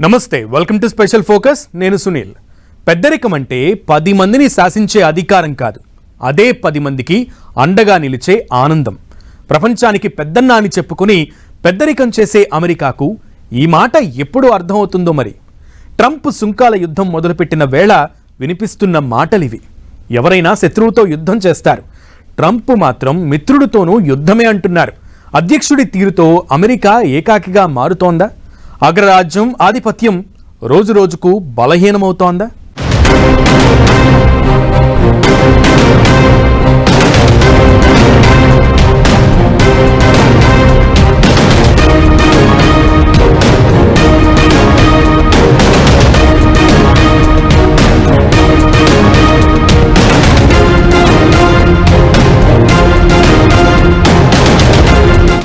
నమస్తే welcome to special focus నేను సునీల్. పెద్దరికం అంటే పది మందిని శాసించే అధికారం కాదు. అదే పది మందికి అండగా నిలిచే ఆనందం. ప్రపంచానికి పెద్దన్న అని చెప్పుకుని పెద్దరికం చేసే అమెరికాకు ఈ మాట ఎప్పుడు అర్థమవుతుందో మరి? ట్రంప్ సుంకాల యుద్ధం మొదలుపెట్టిన వేళ వినిపిస్తున్న మాటలివి. ఎవరైనా శత్రువుతో యుద్ధం చేస్తారు. ట్రంప్ మాత్రం మిత్రుడితోనూ యుద్ధమే అంటున్నారు. అధ్యక్షుడి తీరుతో అమెరికా ఏకాకిగా మారుతోందా? అగ్రరాజ్యం ఆధిపత్యం రోజురోజుకు బలహీనమవుతోందా?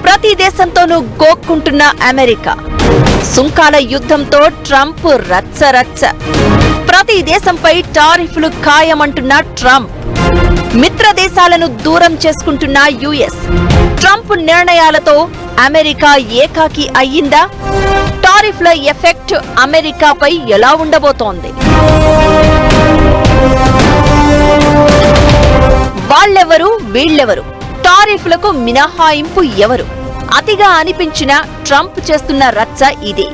ప్రతి దేశంతోనూ గోక్కుంటున్న అమెరికా. సుంకాల యుద్ధంతో ట్రంప్ రచ్చ రచ్చ ప్రతి దేశంపై టారిఫ్లు ఖాయమంటున్న ట్రంప్. మిత్ర దేశాలను దూరం చేసుకుంటున్న యుఎస్. ట్రంప్ నిర్ణయాలతో అమెరికా ఏకాకి అయ్యిందా? టారిఫ్ల ఎఫెక్ట్ అమెరికాపై ఎలా ఉండబోతోంది? వాళ్ళెవరు? వీళ్ళెవరు? టారిఫ్లకు మినహాయింపు ఎవరు? అతిగా అనిపించిన ట్రంప్ చేస్తున్న రచ్చ ఇదే.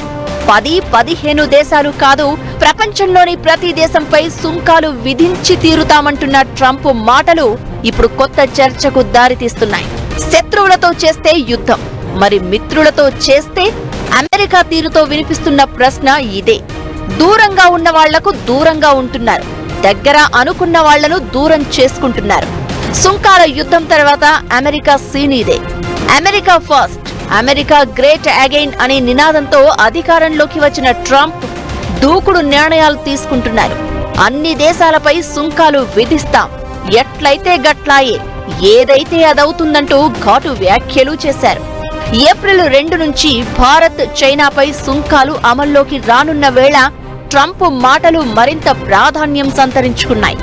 పది పదిహేను దేశాలు కాదు ప్రపంచంలోని ప్రతి దేశంపై సుంకాలు విధించి తీరుతామంటున్న ట్రంప్ మాటలు ఇప్పుడు కొత్త చర్చకు దారితీస్తున్నాయి. శత్రువులతో చేస్తే యుద్ధం మరి మిత్రులతో చేస్తే అమెరికా తీరుతో వినిపిస్తున్న ప్రశ్న ఇదే. దూరంగా ఉన్న వాళ్ళకు దూరంగా ఉంటున్నారు. దగ్గర అనుకున్న వాళ్ళను దూరం చేసుకుంటున్నారు. సుంకాల యుద్ధం తర్వాత అమెరికా సీన్ ఇదే. America first. America great again అనే నినాదంతో అధికారంలోకి వచ్చిన ట్రంప్ దూకుడు నిర్ణయాలు తీసుకుంటున్నారు. అన్ని దేశాలపై సుంకాలు విధిస్తాం. ఎట్లయితే గట్లాయే ఏదైతే అదవుతుందంటూ ఘాటు వ్యాఖ్యలు చేశారు. ఏప్రిల్ రెండు నుంచి భారత్ చైనాపై సుంకాలు అమల్లోకి రానున్న వేళ ట్రంప్ మాటలు మరింత ప్రాధాన్యం సంతరించుకున్నాయి.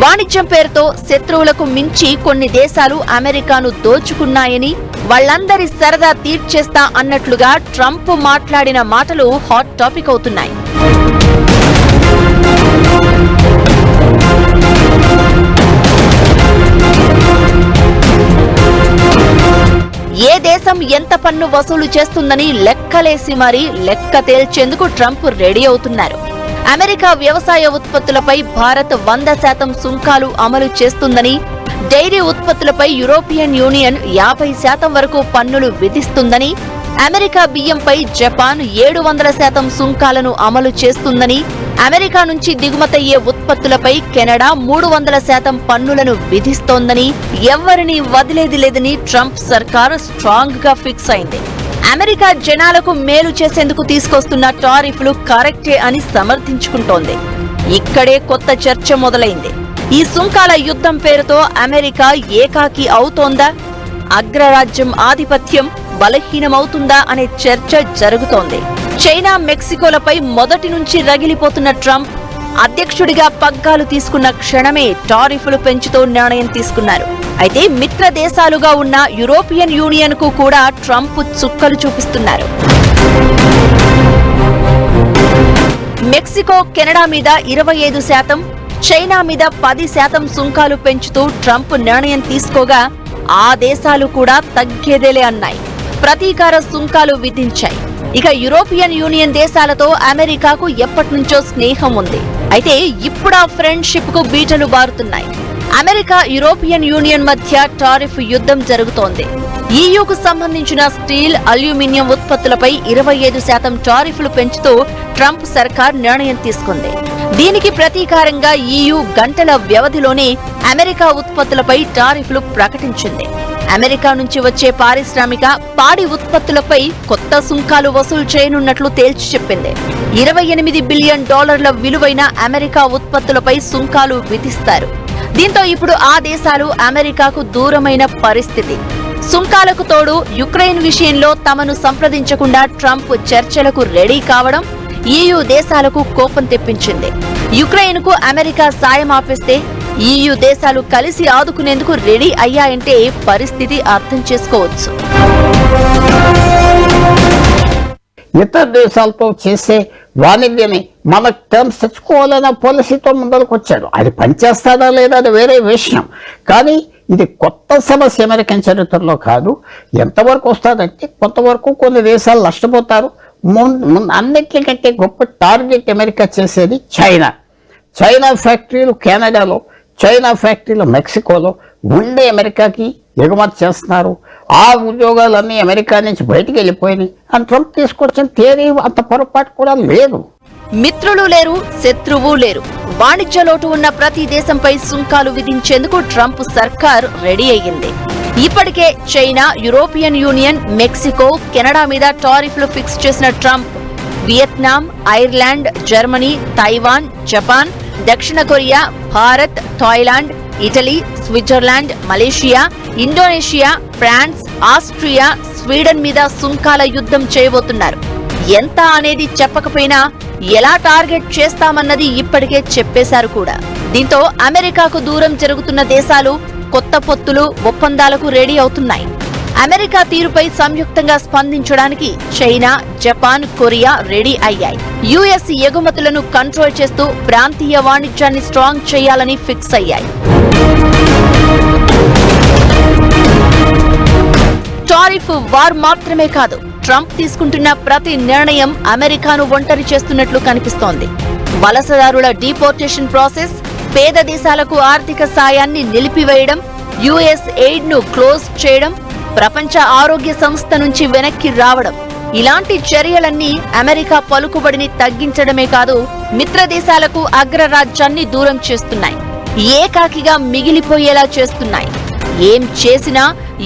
వాణిజ్యం పేరుతో శత్రువులకు మించి కొన్ని దేశాలు అమెరికాను దోచుకున్నాయని వాళ్ళందరి సరదా తీర్చేస్తా అన్నట్లుగా ట్రంప్ మాట్లాడిన మాటలు హాట్ టాపిక్ అవుతున్నాయి. ఏ దేశం ఎంత పన్ను వసూలు చేస్తుందని లెక్కలేసి మరీ లెక్క తేల్చేందుకు ట్రంప్ రెడీ అవుతున్నారు. అమెరికా వ్యవసాయ ఉత్పత్తులపై భారత్ వంద శాతం సుంకాలు అమలు చేస్తుందని డైరీ ఉత్పత్తులపై యూరోపియన్ యూనియన్ యాభై శాతం వరకు పన్నులు విధిస్తుందని అమెరికా బియ్యంపై జపాన్ ఏడు వందల శాతం సుంకాలను అమలు చేస్తుందని అమెరికా నుంచి దిగుమతయ్యే ఉత్పత్తులపై కెనడా మూడు వందల శాతం పన్నులను విధిస్తోందని ఎవరిని వదిలేది లేదని ట్రంప్ సర్కార్ స్ట్రాంగ్గా ఫిక్స్ అయింది. అమెరికా జనాలకు మేలు చేసేందుకు తీసుకొస్తున్న టారిఫ్లు కరెక్టే అని సమర్థించుకుంటోంది. ఇక్కడే కొత్త చర్చ మొదలైంది. ఈ సుంకాల యుద్ధం పేరుతో అమెరికా ఏకాకి అవుతోందా? అగ్రరాజ్యం ఆధిపత్యం బలహీనమవుతుందా అనే చర్చ జరుగుతోంది. చైనా మెక్సికోలపై మొదటి నుంచి రగిలిపోతున్న ట్రంప్ అధ్యక్షుడిగా పగ్గాలు తీసుకున్న క్షణమే టారిఫ్లు పెంచుతూ నిర్ణయం తీసుకున్నారు. అయితే మిత్ర దేశాలుగా ఉన్న యూరోపియన్ యూనియన్కు కూడా ట్రంప్ చుక్కలు చూపిస్తున్నారు. మెక్సికో కెనడా మీద ఇరవై ఐదు శాతం చైనా మీద పది శాతం సుంకాలు పెంచుతూ ట్రంప్ నిర్ణయం తీసుకోగా ఆ దేశాలు కూడా తగ్గేదేలే అన్నాయి. ప్రతీకార సుంకాలు విధించాయి. ఇక యూరోపియన్ యూనియన్ దేశాలతో అమెరికాకు ఎప్పటినుంచో స్నేహం ఉంది. అయితే ఇప్పుడు ఆ ఫ్రెండ్షిప్కు బీటలు బారుతున్నాయి. అమెరికా యూరోపియన్ యూనియన్ మధ్య టారిఫ్ యుద్ధం జరుగుతోంది. ఈయూకు సంబంధించిన స్టీల్ అల్యూమినియం ఉత్పత్తులపై ఇరవై ఐదు శాతం టారిఫ్లు పెంచుతూ ట్రంప్ సర్కార్ నిర్ణయం తీసుకుంది. దీనికి ప్రతీకారంగా ఈయూ గంటల వ్యవధిలోనే అమెరికా ఉత్పత్తులపై టారిఫ్లు ప్రకటించింది. అమెరికా నుంచి వచ్చే పారిశ్రామిక పాడి ఉత్పత్తులపై కొత్త సుంకాలు వసూలు చేయనున్నట్లు తేల్చి చెప్పింది. ఇరవై ఎనిమిది బిలియన్ డాలర్ల విలువైన అమెరికా ఉత్పత్తులపై సుంకాలు విధిస్తారు. దీంతో ఇప్పుడు ఆ దేశాలు అమెరికాకు దూరమైన పరిస్థితి. సుంకాలకు తోడు యుక్రెయిన్ విషయంలో తమను సంప్రదించకుండా ట్రంప్ చర్చలకు రెడీ కావడం ఈయూ దేశాలకు కోపం తెప్పించింది. యుక్రెయిన్కు అమెరికా సాయం ఆపేస్తే ఈయూ దేశాలు కలిసి ఆదుకునేందుకు రెడీ అయ్యాయంటే పరిస్థితి అర్థం చేసుకోవచ్చు. ఇతర దేశాలతో చేసే వాణిజ్యని మన టర్మ్స్ తెచ్చుకోవాలన్న పాలసీతో ముందరకు వచ్చాడు అది పనిచేస్తాడా లేదా అది వేరే విషయం. కానీ ఇది కొత్త సమస్య అమెరికన్ చరిత్రలో కాదు. ఎంతవరకు వస్తుందంటే కొంతవరకు కొన్ని దేశాలు నష్టపోతారు. అన్నిటికంటే గొప్ప టార్గెట్ అమెరికా చేసేది చైనా. చైనా ఫ్యాక్టరీలు కెనడాలో చైనా ఫ్యాక్టరీలు మెక్సికోలో ఉండే అమెరికాకి ఎగుమతి చేస్తున్నారు. ఆ ఉద్యోగాలన్నీ అమెరికా నుంచి బయటికి వెళ్ళిపోయినాయి. అని ట్రంప్ తీసుకొచ్చిన థియరీ అంత పొరపాటు కూడా లేదు. మిత్రులు లేరు శత్రువు లేరు. వాణిజ్య లోటు ఉన్న ప్రతి దేశంపై సుంకాలు విధించేందుకు ట్రంప్ సర్కార్ రెడీ అయ్యింది. ఇప్పటికే China European Union Mexico Canada మీద టారిఫ్లు ఫిక్స్ చేసిన Trump Vietnam Ireland Germany Taiwan Japan దక్షిణ Korea Bharat Thailand Italy Switzerland Malaysia Indonesia France Austria Sweden మీద సుంకాల యుద్ధం చేయబోతున్నారు. ఎంత అనేది చెప్పకపోయినా ఎలా టార్గెట్ చేస్తామన్నది ఇప్పటికే చెప్పేశారు కూడా. దీంతో అమెరికాకు దూరం జరుగుతున్న దేశాలు కొత్త పొత్తులు ఒప్పందాలకు రెడీ అవుతున్నాయి. అమెరికా తీరుపై సంయుక్తంగా స్పందించడానికి చైనా జపాన్ కొరియా రెడీ అయ్యాయి. యుఎస్ ఎగుమతులను కంట్రోల్ చేస్తూ ప్రాంతీయ వాణిజ్యాన్ని స్ట్రాంగ్ చేయాలని ఫిక్స్ అయ్యాయి. టారిఫ్ వార్ మాత్రమే కాదు ట్రంప్ తీసుకుంటున్న ప్రతి నిర్ణయం అమెరికాను ఒంటరి చేస్తున్నట్లు కనిపిస్తోంది. వలసదారుల డీపోర్టేషన్ ప్రాసెస్ పేద దేశాలకు ఆర్థిక సాయాన్ని నిలిపివేయడం యుఎస్ ఎయిడ్ను క్లోజ్ చేయడం ప్రపంచ ఆరోగ్య సంస్థ నుంచి వెనక్కి రావడం. ఇలాంటి చర్యలన్నీ అమెరికా పలుకుబడిని తగ్గించడమే కాదు మిత్రదేశాలకు అగ్రరాజ్యాన్ని దూరం చేస్తున్నాయి. ఏకాకిగా మిగిలిపోయేలా చేస్తున్నాయి. ఏం చేసినా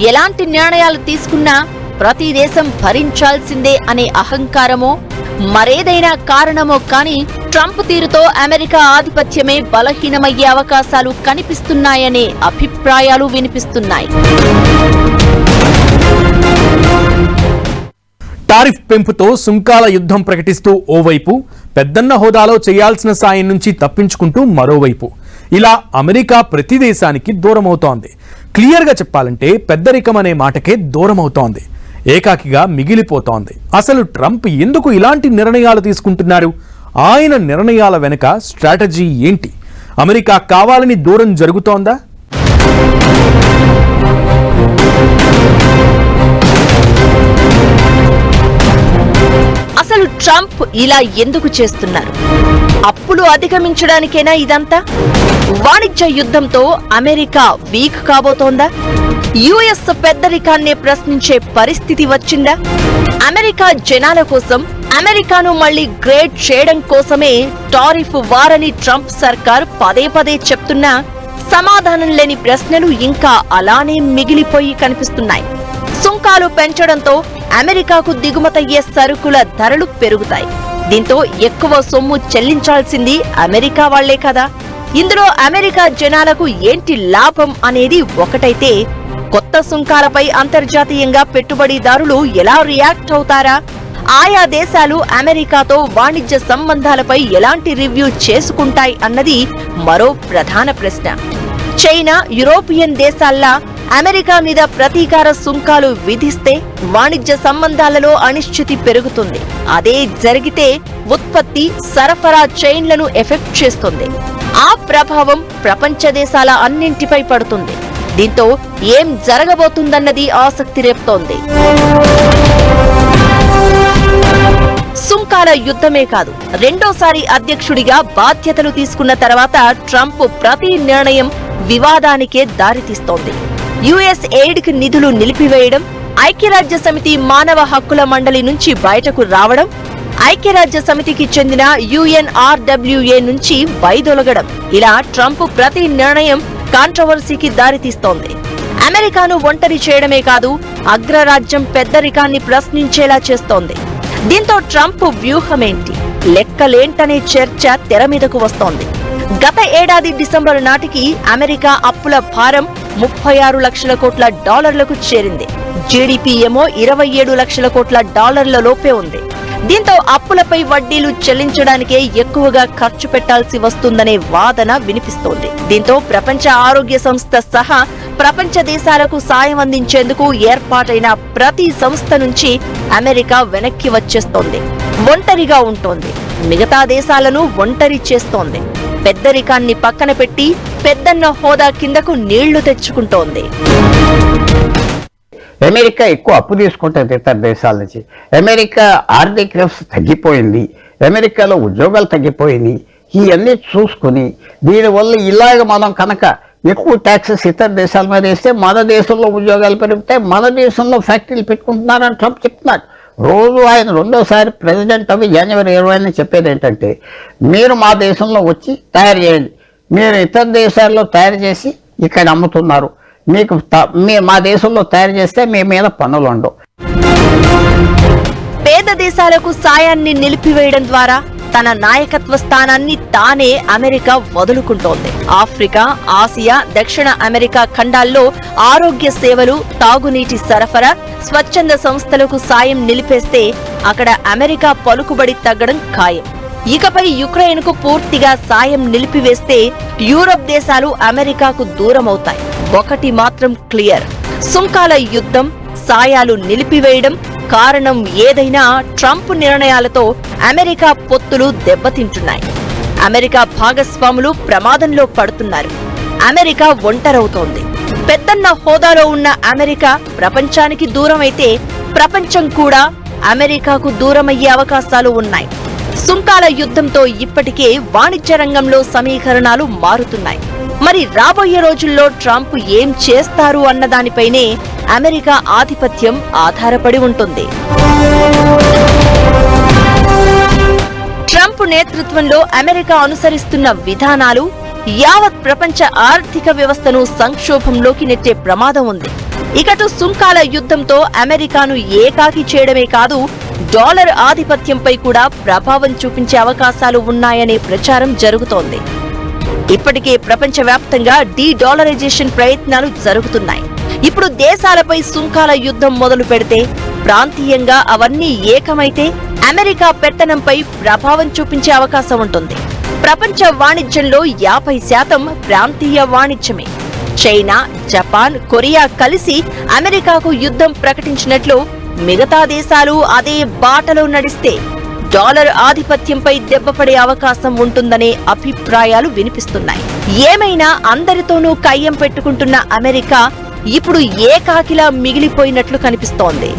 ఎలాంటి నిర్ణయాలు తీసుకున్నా ప్రతి దేశం భరించాల్సిందే అనే అహంకారమో మరేదైనా కారణమో కానీ ట్రంప్ తీరుతో అమెరికా ఆధిపత్యమే బలహీనమయ్యే అవకాశాలు కనిపిస్తున్నాయనే అభిప్రాయాలు వినిపిస్తున్నాయి. టారిఫ్ పెంపుతో సుంకాల యుద్ధం ప్రకటిస్తూ ఓవైపు పెద్దన్న హోదాలో చేయాల్సిన సాయం నుంచి తప్పించుకుంటూ మరోవైపు. ఇలా అమెరికా ప్రతి దేశానికి దూరమవుతోంది. క్లియర్గా చెప్పాలంటే పెద్దరికం అనే మాటకే దూరమవుతోంది. ఏకాకిగా మిగిలిపోతోంది. అసలు ట్రంప్ ఎందుకు ఇలాంటి నిర్ణయాలు తీసుకుంటున్నారు ఆయన నిర్ణయాల వెనుక స్ట్రాటజీ ఏంటి? అమెరికా కావాలని దూరం జరుగుతోందా? అసలు ట్రంప్ ఇలా ఎందుకు చేస్తున్నారు? అప్పులు అధిగమించడానికేనా ఇదంతా? వాణిజ్య యుద్ధంతో అమెరికా వీక్ కాబోతోందా? యుఎస్ పెద్దరికాన్నే ప్రశ్నించే పరిస్థితి వచ్చిందా? అమెరికా జనాల కోసం అమెరికాను మళ్ళీ గ్రేట్ చేయడం కోసమే టారిఫ్ వారని ట్రంప్ సర్కార్ పదే పదే చెప్తున్నా సమాధానం లేని ప్రశ్నలు ఇంకా అలానే మిగిలిపోయి కనిపిస్తున్నాయి. సుంకాలు పెంచడంతో అమెరికాకు దిగుమతయ్యే సరుకుల ధరలు పెరుగుతాయి. దీంతో ఎక్కువ సొమ్ము చెల్లించాల్సింది అమెరికా వాళ్ళే కదా. ఇందులో అమెరికా జనాలకు ఏంటి లాభం అనేది ఒకటైతే కొత్త సుంకాలపై అంతర్జాతీయంగా పెట్టుబడిదారులు ఎలా రియాక్ట్ అవుతారా? ఆయా దేశాలు అమెరికాతో వాణిజ్య సంబంధాలపై ఎలాంటి రివ్యూ చేసుకుంటాయి అన్నది మరో ప్రధాన ప్రశ్న. చైనా యూరోపియన్ దేశాల్లా అమెరికా మీద ప్రతీకార సుంకాలు విధిస్తే వాణిజ్య సంబంధాలలో అనిశ్చితి పెరుగుతుంది. అదే జరిగితే ఉత్పత్తి సరఫరా చైన్లను ఎఫెక్ట్ చేస్తుంది. ఆ ప్రభావం ప్రపంచ దేశాల అన్నింటిపై పడుతుంది. దీంతో ఏం జరగబోతుందన్నది ఆసక్తి రేపుతోంది. సుంకాల యుద్ధమే కాదు రెండోసారి అధ్యక్షుడిగా బాధ్యతలు తీసుకున్న తర్వాత ట్రంప్ ప్రతి నిర్ణయం వివాదానికే దారితీస్తోంది. యుఎస్ ఎయిడ్కి నిధులు నిలిపివేయడం ఐక్యరాజ్య సమితి మానవ హక్కుల మండలి నుంచి బయటకు రావడం ఐక్యరాజ్య సమితికి చెందిన యుఎన్ఆర్డబ్ల్యూఏ నుంచి వైదొలగడం. ఇలా ట్రంప్ ప్రతి నిర్ణయం కాంట్రవర్సీకి దారితీస్తోంది. అమెరికాను ఒంటరి చేయడమే కాదు అగ్రరాజ్యం పెద్దరికాన్ని ప్రశ్నించేలా చేస్తోంది. దీంతో ట్రంప్ వ్యూహమేంటి? లెక్కలేంటనే చర్చ తెర మీదకు వస్తోంది. గత ఏడాది డిసెంబరు నాటికి అమెరికా అప్పుల భారం ముప్పై ఆరు లక్షల కోట్ల డాలర్లకు చేరింది. జీడిపి ఏమో ఇరవై ఏడు లక్షల కోట్ల డాలర్ల లోపే ఉంది. దీంతో అప్పులపై వడ్డీలు చెల్లించడానికే ఎక్కువగా ఖర్చు పెట్టాల్సి వస్తుందనే వాదన వినిపిస్తోంది. దీంతో ప్రపంచ ఆరోగ్య సంస్థ సహా ప్రపంచ దేశాలకు సాయం అందించేందుకు ఏర్పాటైన ప్రతి సంస్థ నుంచి అమెరికా వెనక్కి వచ్చేస్తోంది. ఒంటరిగా ఉంటోంది. మిగతా దేశాలను ఒంటరి చేస్తోంది. పెద్దరికాన్ని పక్కన పెట్టి పెద్దన్న హోదా కిందకు నీళ్ళు తెచ్చుకుంటోంది. అమెరికా ఎక్కువ అప్పు తీసుకుంటుంది ఇతర దేశాల నుంచి. అమెరికా ఆర్థిక వ్యవస్థ తగ్గిపోయింది. అమెరికాలో ఉద్యోగాలు తగ్గిపోయినాయి. ఇవన్నీ చూసుకుని దీనివల్ల ఇలాగ మనం కనుక ఎక్కువ ట్యాక్సెస్ ఇతర దేశాల మీద వేస్తే మన దేశంలో ఉద్యోగాలు పెరుగుతాయి మన దేశంలో ఫ్యాక్టరీలు పెట్టుకుంటున్నారని ట్రంప్ చెప్తున్నాడు. రోజు ఆయన రెండోసారి ప్రెసిడెంట్ అవి జనవరి ఇరవై చెప్పేది ఏంటంటే మీరు మా దేశంలో వచ్చి తయారు చేయండి. మీరు ఇతర దేశాల్లో తయారు చేసి ఇక్కడ అమ్ముతున్నారు. మీకు త- మీ మా దేశంలో తయారు చేస్తే మీ మీద పనులు ఉండవు. పేద దేశాలకు సాయాన్ని నిలిపివేయడం ద్వారా తన నాయకత్వ స్థానాన్ని తానే అమెరికా వదులుకుంటోంది. ఆఫ్రికా ఆసియా దక్షిణ అమెరికా ఖండాల్లో ఆరోగ్య సేవలు తాగునీటి సరఫరా స్వచ్ఛంద సంస్థలకు సాయం నిలిపేస్తే అక్కడ అమెరికా పలుకుబడి తగ్గడం ఖాయం. ఇకపై యుక్రెయిన్కు పూర్తిగా సాయం నిలిపివేస్తే యూరప్ దేశాలు అమెరికాకు దూరమవుతాయి. ఒకటి మాత్రం క్లియర్. సుంకాల యుద్ధం సాయాలు నిలిపివేయడం కారణం ఏదైనా ట్రంప్ నిర్ణయాలతో అమెరికా పొత్తులు దెబ్బతింటున్నాయి. అమెరికా భాగస్వాములు ప్రమాదంలో పడుతున్నారు. అమెరికా ఒంటరవుతోంది. పెద్దన్న హోదాలో ఉన్న అమెరికా ప్రపంచానికి దూరమైతే ప్రపంచం కూడా అమెరికాకు దూరమయ్యే అవకాశాలు ఉన్నాయి. సుంకాల యుద్ధంతో ఇప్పటికే వాణిజ్య రంగంలో సమీకరణాలు మారుతున్నాయి. మరి రాబోయే రోజుల్లో ట్రంప్ ఏం చేస్తారు అన్న దానిపైనే అమెరికా ఆధిపత్యం ఆధారపడి ఉంటుంది. ట్రంప్ నేతృత్వంలో అమెరికా అనుసరిస్తున్న విధానాలు యావత్ ప్రపంచ ఆర్థిక వ్యవస్థను సంక్షోభంలోకి నెట్టే ప్రమాదం ఉంది. ఇకటు సుంకాల యుద్ధంతో అమెరికాను ఏకాకి చేయడమే కాదు డాలర్ ఆధిపత్యంపై కూడా ప్రభావం చూపించే అవకాశాలు ఉన్నాయనే ప్రచారం జరుగుతోంది. ఇప్పటికే ప్రపంచవ్యాప్తంగా డీ డాలరైజేషన్ ప్రయత్నాలు జరుగుతున్నాయి. ఇప్పుడు దేశాలపై సుంకాల యుద్ధం మొదలు పెడితే ప్రాంతీయంగా అవన్నీ ఏకమైతే అమెరికా పెత్తనంపై ప్రభావం చూపించే అవకాశం ఉంటుంది. ప్రపంచ వాణిజ్యంలో యాభై శాతం ప్రాంతీయ వాణిజ్యమే. చైనా జపాన్ కొరియా కలిసి అమెరికాకు యుద్ధం ప్రకటించినట్లు మిగతా దేశాలు అదే బాటలో నడిస్తే డాలర్ ఆధిపత్యంపై దెబ్బపడే అవకాశం ఉంటుందనే అభిప్రాయాలు వినిపిస్తున్నాయి. ఏమైనా అందరితోనూ కయ్యం పెట్టుకుంటున్న అమెరికా ఇప్పుడు ఏకాకిలా మిగిలిపోయినట్లు కనిపిస్తోంది.